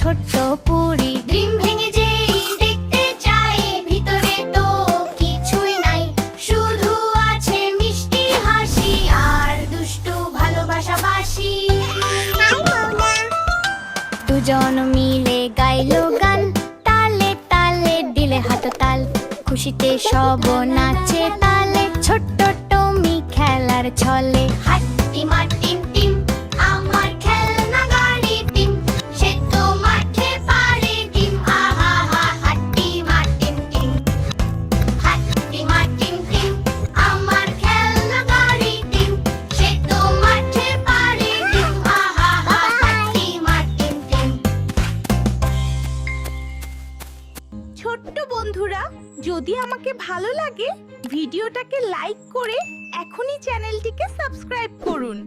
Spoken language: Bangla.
ছোট্ট পুরি। ডিম ভেঙে যেই দেখতে চাই ভিতরে তো কিছুই নাই। শুধু আছে মিষ্টি হাসি আর দুষ্টু ভালোবাসা বাসি। দুজন মিলে গাইলো গান তালে তালে দিলে হাত তাল। খুশিতে সব নাচে তালে ছোট্ট টমি খেলার ছলে। হাট্টি মা ছোট্ট বন্ধুরা যদি আমাকে ভালো লাগে ভিডিওটাকে লাইক করে এখনই চ্যানেলটিকে সাবস্ক্রাইব করুন।